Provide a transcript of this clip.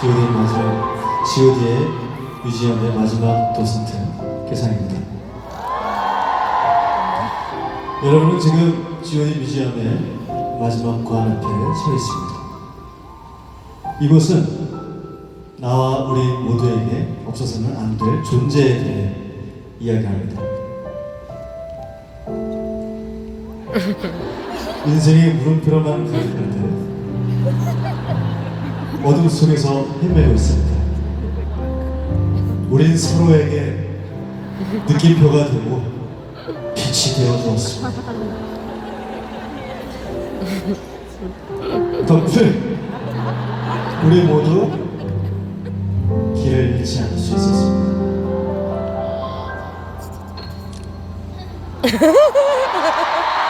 G.O.D의 마지막 G.O.D의 뮤지엄의 마지막 도슨트 개상입니다. 여러분은 지금 G.O.D 뮤지엄의 마지막 관 앞에 서 있습니다. 이곳은 나와 우리 모두에게 없어서는 안 될 존재에 대해 이야기합니다. 인생의 물음표로만 가득할 때 어둠 속에서 헤매고 있습니다. 우린 서로에게 느낌표가 되고 빛이 되어 주었습니다. 덕분에 우리 모두 길을 잃지 않을 수 있었습니다.